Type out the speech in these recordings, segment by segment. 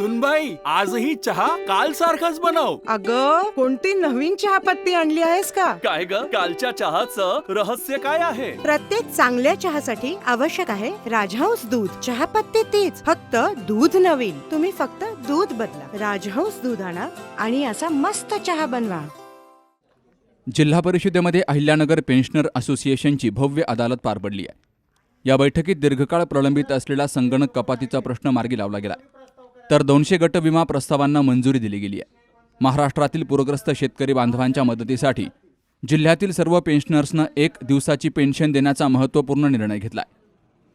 सुनबाई आजही चहा काल सारखाच बनव. अग कोणती नवीन चहापत्ती आणली आहेस का? काय ग? कालच्या चहाचं रहस्य काय आहे? प्रत्येक चांगल्या चहासाठी आवश्यक आहे राजहंस दूध. चहापत्ती तीच फक्त दूध नवीन. तुम्ही फक्त दूध बदला. राजहंस दूध आणा आणि असा मस्त चहा बनवा. जिल्हा परिषदेमध्ये अहिल्यानगर पेन्शनर असोसिएशनची भव्य अदालत पार पडली आहे. या बैठकीत दीर्घकाळ प्रलंबित असलेला संगणक कपातीचा प्रश्न मार्गी लावला गेला. तर दोनशे गट विमा प्रस्तावांना मंजुरी दिली गेली आहे. महाराष्ट्रातील पूरग्रस्त शेतकरी बांधवांच्या मदतीसाठी जिल्ह्यातील सर्व पेन्शनर्सनं एक दिवसाची पेन्शन देण्याचा महत्त्वपूर्ण निर्णय घेतला आहे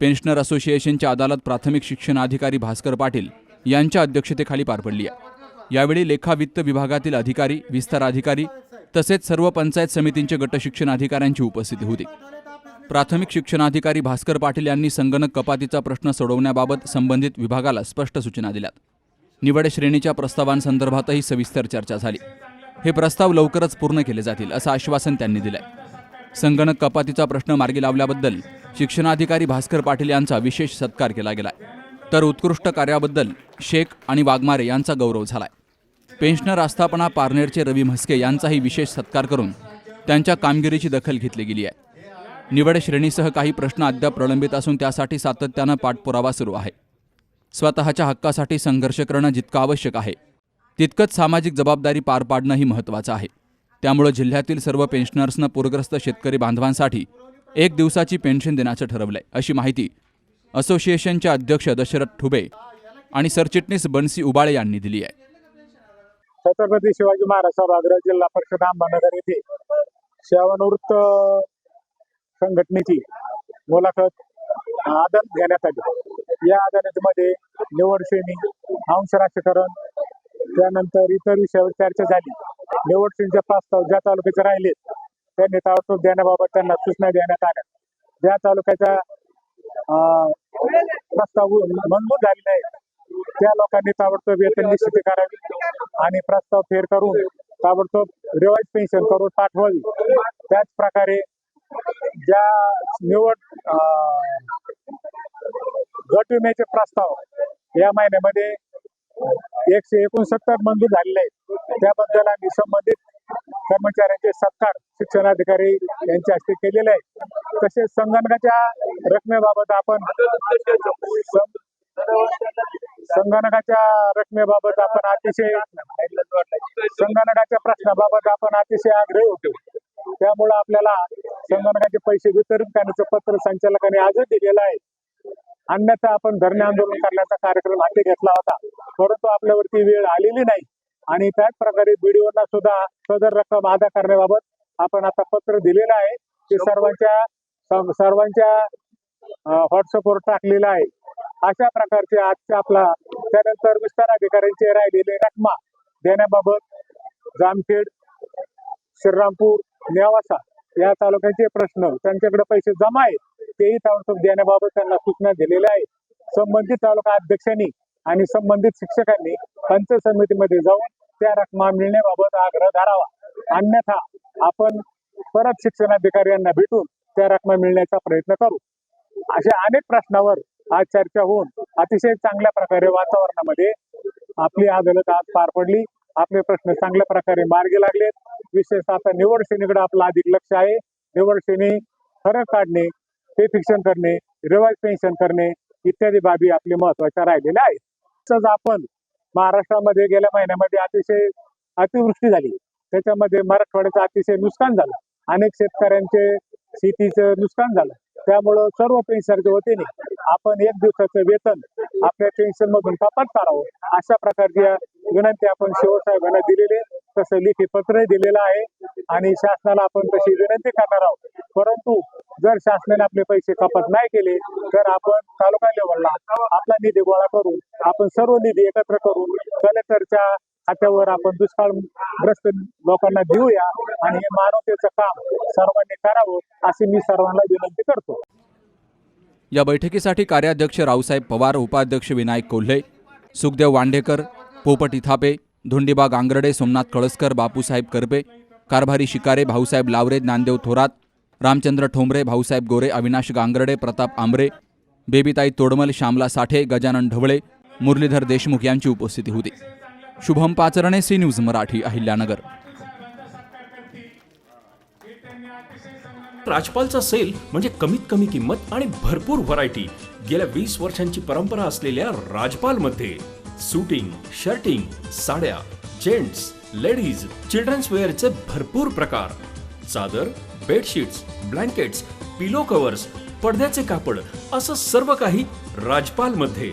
पेन्शनर असोसिएशनच्या अदालत प्राथमिक शिक्षणाधिकारी भास्कर पाटील यांच्या अध्यक्षतेखाली पार पडली आहे. यावेळी लेखा वित्त विभागातील अधिकारी विस्तार अधिकारी तसेच सर्व पंचायत समितींचे गट शिक्षण अधिकाऱ्यांची उपस्थिती होती. प्राथमिक शिक्षणाधिकारी भास्कर पाटील यांनी संगणक कपातीचा प्रश्न सोडवण्याबाबत संबंधित विभागाला स्पष्ट सूचना दिल्यात. निवड श्रेणीच्या प्रस्तावांसंदर्भातही सविस्तर चर्चा झाली. हे प्रस्ताव लवकरच पूर्ण केले जातील असं आश्वासन त्यांनी दिलंय. संगणक कपातीचा प्रश्न मार्गी लावल्याबद्दल शिक्षणाधिकारी भास्कर पाटील यांचा विशेष सत्कार केला गेलाय. तर उत्कृष्ट कार्याबद्दल शेख आणि वाघमारे यांचा गौरव झालाय. पेन्शनर आस्थापना पारनेरचे रवी म्हस्के यांचाही विशेष सत्कार करून त्यांच्या कामगिरीची दखल घेतली गेली आहे. निवड श्रेणीसह काही प्रश्न अद्याप प्रलंबित असून त्यासाठी सातत्यानं पाठपुरावा सुरू आहे. स्वतःच्या हक्कासाठी संघर्ष करणं जितकं आवश्यक आहे तितकंच सामाजिक जबाबदारी पार पाडणंही महत्त्वाचं आहे. त्यामुळे जिल्ह्यातील सर्व पेन्शनर्सनं पूरग्रस्त शेतकरी बांधवांसाठी एक दिवसाची पेन्शन देण्याचं ठरवलंय अशी माहिती असोसिएशनच्या अध्यक्ष दशरथ ठुबे आणि सरचिटणीस बन्सी उबाळे यांनी दिली आहे. छत्रपती शिवाजी महाराज जिल्हा परिषद येथे सेवानिवृत्त संघटनेची मुलाखत अदालत घेण्यात आली या अदालतीमध्ये निवड श्रेणी अंश राशीकरण त्यानंतर इतर विषयावर चर्चा झाली. निवड प्रस्ताव ज्या तालुक्याचे राहिलेत त्यांनी ताबडतोब देण्याबाबत त्यांना सूचना देण्यात आल्या. ज्या तालुक्याचा प्रस्ताव मंजूर झालेला आहे त्या लोकांनी ताबडतोब वेतन निश्चिती करावी आणि प्रस्ताव फेर करून ताबडतोब रिवाईज पेन्शन करून पाठवावी. त्याच प्रकारे ज्या निवड गट विम्याचे प्रस्ताव या महिन्यामध्ये एकशे एकोणसत्तर मंजूर झालेले आहेत. त्याबद्दल आम्ही संबंधित कर्मचाऱ्यांचे सत्कार शिक्षणाधिकारी यांच्या हस्ते केलेले आहे तसेच संगणकाच्या रकमेबाबत आपण संगणकाच्या रकमेबाबत आपण अतिशय संगणकाच्या प्रश्नाबाबत आपण अतिशय आग्रही होतो. त्यामुळे आपल्याला संगणकाचे पैसे वितरित करण्याचं पत्र संचालकाने आजच दिलेलं आहे. अन्यथा आपण धरणे आंदोलन करण्याचा कार्यक्रम हाती घेतला होता. परंतु आपल्यावरती वेळ आलेली नाही. आणि त्याच प्रकारे बीडीओना सुद्धा सदर रक्कम अदा करण्याबाबत आपण आता पत्र दिलेलं आहे. ते सर्वांच्या सर्वांच्या व्हॉट्सअपवर टाकलेलं आहे. अशा प्रकारचे आजच्या आपला त्यानंतर विस्तार अधिकाऱ्यांचे राहिलेले रकमा देण्याबाबत जामखेड श्रीरामपूर नेवासा या तालुक्याचे प्रश्न त्यांच्याकडे पैसे जमा आहेत तेही ताबडतोब देण्याबाबत त्यांना सूचना दिलेल्या आहेत. संबंधित तालुका अध्यक्षांनी आणि संबंधित शिक्षकांनी पंच समितीमध्ये जाऊन त्या रकमा मिळण्याबाबत आग्रह धरावा. अन्यथा आपण परत शिक्षणाधिकाऱ्यांना भेटून त्या रकमा मिळण्याचा प्रयत्न करू. अशा अनेक प्रश्नावर आज चर्चा होऊन अतिशय चांगल्या प्रकारे वातावरणामध्ये आपली अदालत आज पार पडली. आपले प्रश्न चांगल्या प्रकारे मार्गी लागलेत. विशेषतः आता निवड श्रेणीकडे आपलं अधिक लक्ष आहे. निवड श्रेणी फरक काढणे पे फिक्शन करणे रिवाईज पेन्शन करणे इत्यादी बाबी आपल्या महत्त्वाच्या राहिलेल्या आहेत. तसंच आपण महाराष्ट्रामध्ये गेल्या महिन्यामध्ये अतिशय अतिवृष्टी झाली. त्याच्यामध्ये मराठवाड्याचं अतिशय नुकसान झालं. अनेक शेतकऱ्यांचे शेतीचं नुकसान झालं. त्यामुळं सर्व पेन्शनच्या वतीने आपण एक दिवसाचं वेतन आपल्या पेन्शन मधून कपात करावं अशा प्रकारची विनंती आपण शिवसाहेबांना दिलेली तसं लिखी पत्रही दिलेलं आहे. आणि शासनाला आपण तशी विनंती करणार आहोत. परंतु जर शासनाने आपले पैसे कपात नाही केले तर आपण तालुका लेवलला आपला निधी गोळा करून आपण सर्व निधी एकत्र करून कलेक्टरच्या खात्यावर आपण दुष्काळग्रस्त लोकांना देऊया आणि हे मानवतेचं काम सर्वांनी करावं अशी मी सर्वांना विनंती करतो. या बैठकीसाठी कार्याध्यक्ष रावसाहेब पवार उपाध्यक्ष विनायक कोल्हे सुखदेव वांडेकर पोपट इथापे धोंडीबा गांगर्डे सोमनाथ कळसकर बापूसाहेब करपे कारभारी शिकारे भाऊसाहेब लावरे ज्ञानदेव थोरात रामचंद्र ठोंबरे भाऊसाहेब गोरे अविनाश गांगरडे प्रताप आंबरे बेबीताई तोडमल श्यामला साठे गजानन ढवळे मुरलीधर देशमुख यांची उपस्थिती होती. Shubham Pacharane C news Marathi Ahilyanagar. राजपालचा sale म्हणजे कमीत कमी किंमत आणि भरपूर व्हरायटी. गेल्या वीस वर्षांची परंपरा असलेल्या राजपाल मध्ये सुटिंग शर्टिंग साड्या जेंट्स लेडीज चिल्ड्रन्स वेअरचे भरपूर प्रकार. चादर बेडशीट्स ब्लँकेट्स पिलो कव्हर्स पडद्याचे कापड असं सर्व काही राजपाल मध्ये